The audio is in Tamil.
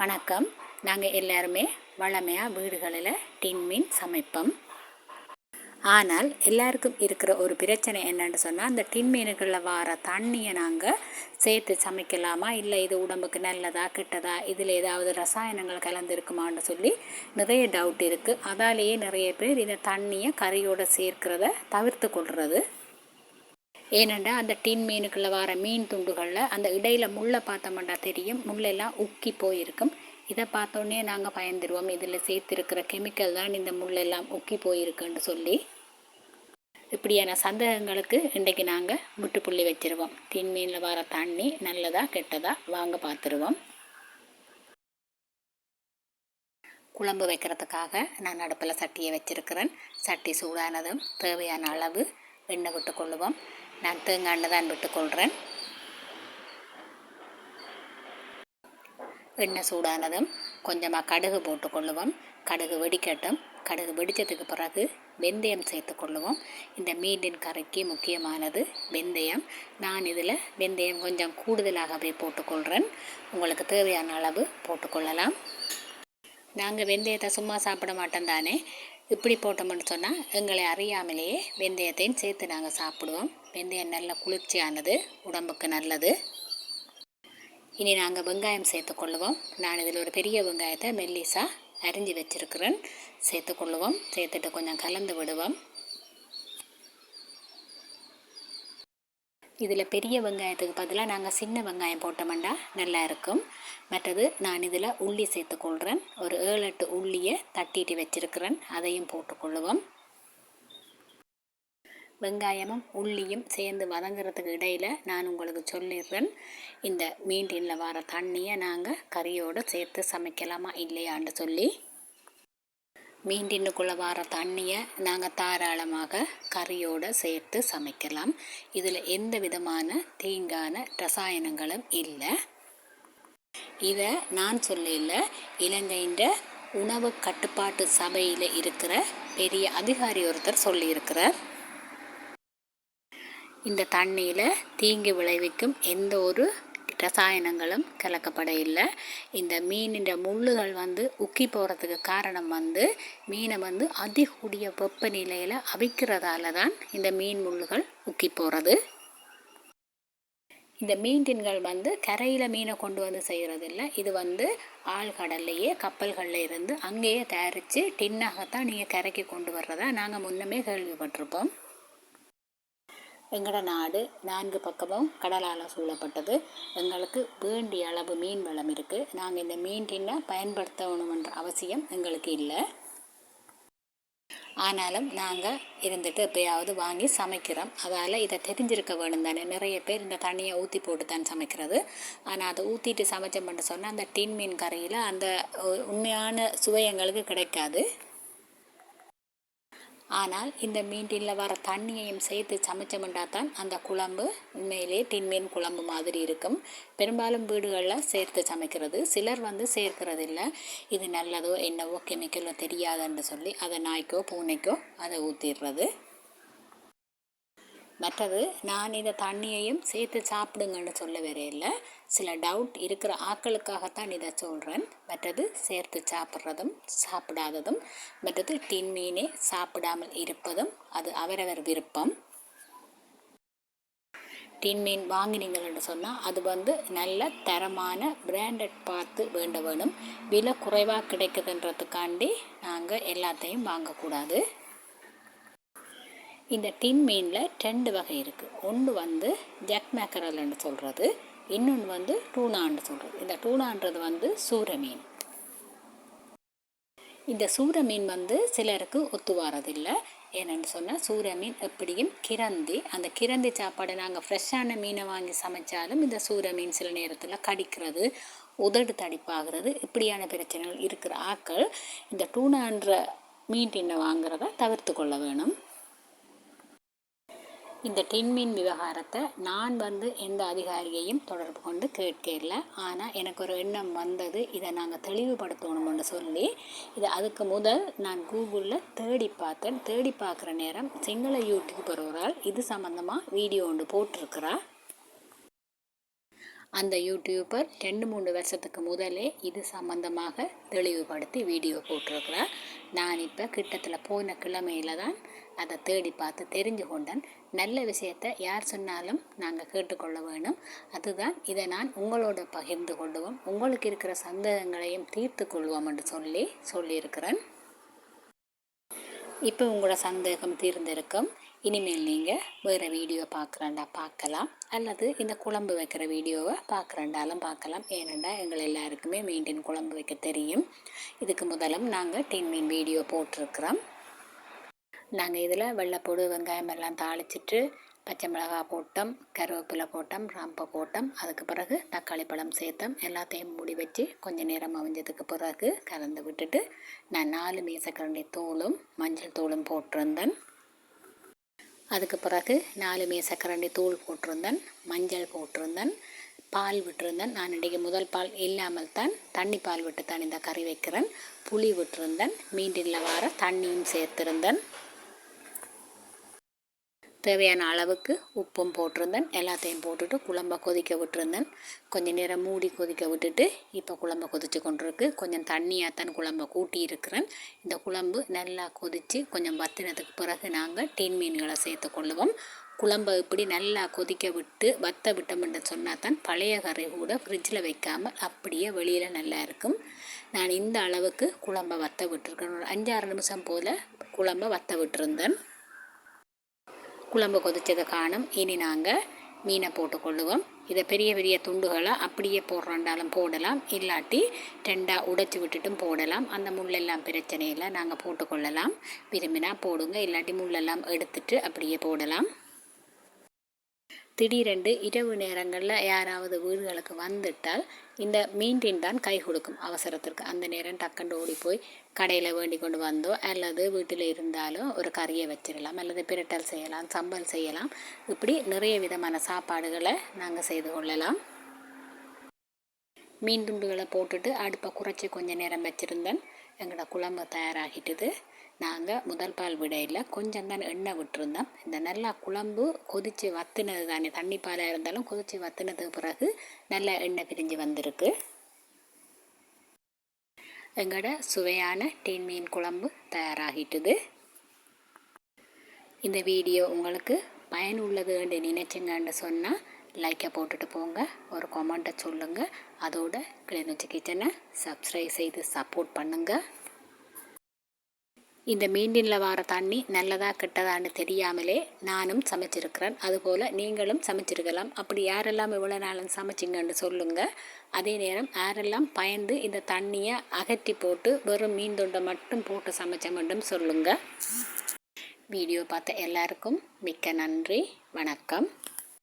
வணக்கம். நாங்கள் எல்லாருமே வளமையாக வீடுகளில் டின் மீன் சமைப்போம். ஆனால் எல்லாருக்கும் இருக்கிற ஒரு பிரச்சனை என்னன்னு சொன்னால் அந்த டின் மீனுகளில் வர தண்ணியை நாங்கள் சேர்த்து சமைக்கலாமா? இல்லை இது உடம்புக்கு நல்லதா கெட்டதா? இதில் ஏதாவது ரசாயனங்கள் கலந்துருக்குமான்னு சொல்லி நிறைய டவுட் இருக்குது அதாலேயே நிறைய பேர் இந்த தண்ணியை கறியோடு சேர்க்கிறத தவிர்த்து கொள்வது ஏனெண்டா அந்த டின் மீனுக்குள்ளே வர மீன் துண்டுகளில் அந்த இடையில் முள்ளை பார்த்தோம்னா தெரியும். முள்ளெல்லாம் உக்கி போயிருக்கும். இதை பார்த்தோன்னே நாங்கள் பயந்துருவோம். இதில் சேர்த்துருக்கிற கெமிக்கல் தான் இந்த முள்ளெல்லாம் உக்கி போயிருக்குன்னு சொல்லி. இப்படியான சந்தேகங்களுக்கு இன்றைக்கு நாங்கள் முட்டுப்புள்ளி வச்சுருவோம். தின் மீனில் வர தண்ணி நல்லதா கெட்டதா வாங்க பார்த்துருவோம். குழம்பு வைக்கிறதுக்காக நான் அடுப்பில் சட்டியை வச்சுருக்கிறேன். சட்டி சூடானதும் தேவையான அளவு எண்ணெய் விட்டுக்கொள்ளுவோம் நான் தேங்காய் தான் விட்டுக்கொள்கிறேன் எண்ணெய் சூடானதும் கொஞ்சமாக கடுகு போட்டுக்கொள்ளுவோம் கடுகு வெடிக்கட்டும். கடுகு வெடித்ததுக்கு பிறகு வெந்தயம் சேர்த்துக்கொள்ளுவோம் இந்த மீனின் கறிக்கு முக்கியமானது வெந்தயம். நான் இதில் வெந்தயம் கொஞ்சம் கூடுதலாகவே போட்டுக்கொள்கிறேன் உங்களுக்கு தேவையான அளவு போட்டுக்கொள்ளலாம் நாங்கள் வெந்தயத்தை சும்மா சாப்பிட மாட்டோம் தானே? இப்படி போட்டோம்னு சொன்னால் எங்களை அறியாமலேயே வெந்தயத்தையும் சேர்த்து நாங்கள் சாப்பிடுவோம். வெந்தயம் நல்ல குளிர்ச்சியானது உடம்புக்கு நல்லது. இனி நாங்கள் வெங்காயம் சேர்த்துக்கொள்ளுவோம் நான் இதில் ஒரு பெரிய வெங்காயத்தை மெல்லிசாக அரிஞ்சு வச்சுருக்கிறேன். சேர்த்துக்கொள்ளுவோம் சேர்த்துட்டு கொஞ்சம் கலந்து விடுவோம். இதில் பெரிய வெங்காயத்துக்கு பதிலாக நாங்கள் சின்ன வெங்காயம் போட்டோம்னா நல்லா இருக்கும் மற்றது நான் இதில் உள்ளி சேர்த்துக்கொள்கிறேன். ஒரு ஏழு எட்டு உள்ளியை தட்டிட்டு வச்சுருக்கிறேன். அதையும் போட்டுக்கொள்ளுவோம் வெங்காயமும் உள்ளியும் சேர்ந்து வதங்குறதுக்கு இடையில் நான் உங்களுக்கு சொல்லிடுறேன். இந்த மீண்டினில் வர தண்ணியை நாங்கள் கறியோடு சேர்த்து சமைக்கலாமா இல்லையான்னு சொல்லி. மீண்டின்னுக்குள்ளே வர தண்ணியை நாங்கள் தாராளமாக கறியோடு சேர்த்து சமைக்கலாம். இதில் எந்த விதமான தீங்கான ரசாயனங்களும் இல்லை. இதை நான் சொல்லல இலங்கையின் உணவு கட்டுப்பாட்டு சபையில் இருக்கிற பெரிய அதிகாரி ஒருத்தர் சொல்லியிருக்கிறார். இந்த தண்ணியில் தீங்கு விளைவிக்கும் எந்த ஒரு ரசாயனங்களும் கலக்கப்பட இல்லை. இந்த மீனின் முள்ளுகள் வந்து உக்கி போகிறதுக்கு காரணம் வந்து மீனை வந்து அதிகூடிய வெப்பநிலையில் அவிக்கிறதால தான் இந்த மீன் முள்ளுகள் உக்கி போகிறது இந்த மீன் தின்கள் வந்து கரையில் மீனை கொண்டு வந்து செய்கிறதில்ல இது வந்து ஆழ்கடல்லையே கப்பல்களில் இருந்து அங்கேயே தயாரித்து டின்னாகத்தான் நீங்கள் கரைக்கு கொண்டு வர்றதா நாங்கள் முன்னமே கேள்விப்பட்டிருப்போம். எங்களோட நாடு நான்கு பக்கமும் கடலால் சூழப்பட்டது. எங்களுக்கு வேண்டிய அளவு மீன் வளம் இருக்குது நாங்கள் இந்த மீன் டின்னை பயன்படுத்தணுமென்ற அவசியம் எங்களுக்கு இல்லை. ஆனாலும் நாங்கள் இருந்துட்டு எப்பயாவது வாங்கி சமைக்கிறோம். அதால் இதை தெரிஞ்சிருக்க வேணும் தானே நிறைய பேர் இந்த தண்ணியை ஊற்றி போட்டு தான் சமைக்கிறது. ஆனால் அதை ஊற்றிட்டு சமைச்சோம்னு சொன்னால் அந்த டின் மீன் கரையில் அந்த உண்மையான சுவை எங்களுக்கு கிடைக்காது. ஆனால் இந்த மீன்டில் வர தண்ணியையும் சேர்த்து சமைச்சோம்னா தான் அந்த குழம்பு உண்மையிலே டின்மீன் குழம்பு மாதிரி இருக்கும். பெரும்பாலும் வீடுகளில் சேர்த்து சமைக்கிறது. சிலர் வந்து சேர்க்கறதில்ல. இது நல்லதோ என்னவோ கெமிக்கலோ தெரியாதுன்னு சொல்லி அதை நாய்க்கோ பூனைக்கோ அதை ஊற்றிடுறது மற்றது நான் இந்த தண்ணியையும் சேர்த்து சாப்பிடுங்கன்னு சொல்ல வரையில் சில டவுட் இருக்கிற ஆக்களுக்காகத்தான் இதை சொல்கிறேன் மற்றது சேர்த்து சாப்பிட்றதும் சாப்பிடாததும் மற்றது டின் மீனே சாப்பிடாமல் இருப்பதும் அது அவரவர் விருப்பம். டின் மீன் வாங்கினீங்கள்னு சொன்னால் அது வந்து நல்ல தரமான பிராண்டட் பார்த்து வேண்ட வேணும் விலை குறைவாக கிடைக்குதுன்றதுக்காண்டி நாங்கள் எல்லாத்தையும் வாங்கக்கூடாது. இந்த டின் மீனில் ரெண்டு வகை இருக்குது ஒன்று வந்து ஜக் மேக்கரல்னு சொல்கிறது இன்னொன்று வந்து டூனான்னு சொல்கிறது இந்த டூனான்றது வந்து சூர மீன். இந்த சூர மீன் வந்து சிலருக்கு ஒத்து வரதில்லை ஏன்னு சொன்னால் சூர மீன் எப்படியும் கிரந்தி. அந்த கிரந்தி சாப்பாடு நாங்கள் ஃப்ரெஷ்ஷான மீனை வாங்கி சமைச்சாலும் இந்த சூர மீன் சில நேரத்தில் கடிக்கிறது உதடு தடிப்பாகிறது இப்படியான பிரச்சனைகள் இருக்கிற ஆக்கள் இந்த டூனான்ற மீன் டின்னை வாங்குறத தவிர்த்து கொள்ள வேணும். இந்த டின்மீன் விவகாரத்தை நான் வந்து எந்த அதிகாரியையும் தொடர்பு கொண்டு கேட்கல. ஆனால் எனக்கு ஒரு எண்ணம் வந்தது. இதை நாங்கள் தெளிவுபடுத்தணும்னு சொல்லி இதை அதுக்கு முதல் நான் கூகுளில் தேடி பார்த்தேன். தேடி பார்க்குற நேரம் சிங்கள யூடியூபர் ஒரு ஆள் இது சம்மந்தமாக வீடியோ ஒன்று போட்டிருக்கிறா அந்த யூடியூபர் ரெண்டு மூணு வருஷத்துக்கு முதலே இது சம்மந்தமாக தெளிவுபடுத்தி வீடியோ போட்டிருக்கிறார். நான் இப்போ கிட்டத்தில் போன கிழமையில் தான் அதை தேடி பார்த்து தெரிஞ்சு கொண்டேன். நல்ல விஷயத்தை யார் சொன்னாலும் நாங்கள் கேட்டுக்கொள்ள வேணும். அதுதான் இதை நான் உங்களோட பகிர்ந்து கொள்வோம் உங்களுக்கு இருக்கிற சந்தேகங்களையும் தீர்த்து கொள்வோம் என்று சொல்லி சொல்லியிருக்கிறேன். இப்போ உங்களோட சந்தேகம் தீர்ந்திருக்கும். இனிமேல் நீங்கள் வேறு வீடியோ பார்க்குறேன்டா பார்க்கலாம். அல்லது இந்த குழம்பு வைக்கிற வீடியோவை பார்க்குறேன்டாலும் பார்க்கலாம். ஏனெண்டா எங்கள் எல்லாருக்குமே மீன் குழம்பு வைக்க தெரியும். இதுக்கு முதலும் நாங்கள் டின் மீன் வீடியோ போட்டிருக்கிறோம். நாங்கள் இதில் வெள்ளைப்பூடு வெங்காயம் எல்லாம் தாளிச்சிட்டு பச்சை மிளகா போட்டோம் கருவேப்பிலை போட்டோம் ரம்பை போட்டோம் அதுக்கு பிறகு தக்காளி பழம் சேர்த்தோம். எல்லாத்தையும் மூடி வச்சு கொஞ்சம் நேரம் அவிஞ்சதுக்கு பிறகு கலந்து விட்டுட்டு நான் நாலு மீசக்கரண்டி தூளும் மஞ்சள் தூளும் போட்டிருந்தேன். அதுக்கு பிறகு நாலு மேசக்கரண்டி தூள் போட்டிருந்தேன் மஞ்சள் போட்டிருந்தேன் பால் விட்டுருந்தேன். நான் இன்றைக்கி முதல் பால் இல்லாமல் தான் தண்ணி பால் விட்டு தான் இந்த கறி வைக்கிறேன். புளி விட்டுருந்தேன். மீண்டில் வார தண்ணியும் சேர்த்துருந்தேன். தேவையான அளவுக்கு உப்பும் போட்டிருந்தேன். எல்லாத்தையும் போட்டுட்டு குழம்ப கொதிக்க விட்டுருந்தேன். கொஞ்சம் நேரம் மூடி கொதிக்க விட்டுட்டு இப்போ குழம்ப கொதிச்சு கொண்டிருக்கு. கொஞ்சம் தண்ணியாக தான் குழம்ப கூட்டி இருக்கிறேன். இந்த குழம்பு நல்லா கொதித்து கொஞ்சம் வத்தினதுக்கு பிறகு நாங்கள் டீன் மீன்களை சேர்த்து கொள்ளுவோம். குழம்பை இப்படி நல்லா கொதிக்க விட்டு வத்த விட்டோம்னு சொன்னால் தான் பழைய கறி கூட ஃப்ரிட்ஜில் வைக்காமல் அப்படியே வெளியில் நல்லா இருக்கும். நான் இந்த அளவுக்கு குழம்பை வத்த விட்டுருக்கேன். ஒரு அஞ்சாறு நிமிஷம் போல் குழம்பை வத்த விட்டுருந்தேன். குழம்பு கொதித்ததை காணும். இனி நாங்கள் மீனை போட்டுக்கொள்ளுவோம் இதை பெரிய பெரிய துண்டுகளாக அப்படியே போடுறோண்டாலும் போடலாம். இல்லாட்டி ரெண்டாக உடைச்சி விட்டுட்டும் போடலாம். அந்த முள்ளெல்லாம் பிரச்சனையில் நாங்கள் போட்டுக்கொள்ளலாம் விரும்பினா போடுங்க. இல்லாட்டி முள்ளெல்லாம் எடுத்துட்டு அப்படியே போடலாம். திடீரென்று இரவு நேரங்களில் யாராவது வீடுகளுக்கு வந்துட்டால் இந்த மீண்டின் தான் கை கொடுக்கும் அவசரத்திற்கு. அந்த நேரம் டக்குண்டு ஓடி போய் கடையில் வேண்டி கொண்டு வந்தோ அல்லது வீட்டில் இருந்தாலும் ஒரு கறியை வச்சிடலாம் அல்லது பிரட்டல் செய்யலாம் சம்பல் செய்யலாம். இப்படி நிறைய விதமான சாப்பாடுகளை நாங்கள் செய்து கொள்ளலாம். மீன் துண்டுகளை போட்டுட்டு அடுப்பை குறைச்சி கொஞ்சம் நேரம் வச்சுருந்தேன். எங்களோட குழம்பு தயாராகிட்டுது. நாங்கள் முதல் பால் விடையில் கொஞ்சம் தான் எண்ணெய் விட்டுருந்தோம். இந்த நல்லா குழம்பு கொதித்து வத்துனது தானே தண்ணி பாலாக இருந்தாலும் கொதித்து வத்துனதுக்கு பிறகு நல்லா எண்ணெய் பிரிஞ்சு வந்திருக்கு. எங்களோட சுவையான டீன் மீன் குழம்பு தயாராகிட்டுது. இந்த வீடியோ உங்களுக்கு பயனுள்ளது என்று நினைச்சிங்கன்னு சொன்னால் லைக்கை போட்டுட்டு போங்க. ஒரு கமெண்ட்டை சொல்லுங்கள் அதோட கிளிநொச்சி கிச்சனை சப்ஸ்கிரைப் செய்து சப்போர்ட் பண்ணுங்கள் இந்த மீண்டினில் வர தண்ணி நல்லதா கெட்டதான்னு தெரியாமலே நானும் சமைச்சிருக்கிறேன். அதுபோல் நீங்களும் சமைச்சிருக்கலாம். அப்படி யாரெல்லாம் இவ்வளோ நாளும் சமைச்சிங்கன்னு சொல்லுங்கள் அதே நேரம் யாரெல்லாம் பயந்து இந்த தண்ணியை அகற்றி போட்டு வெறும் மீன் தொண்டை மட்டும் போட்டு சமைச்ச மட்டும் சொல்லுங்கள் வீடியோ பார்த்த எல்லாருக்கும் மிக்க நன்றி. வணக்கம்.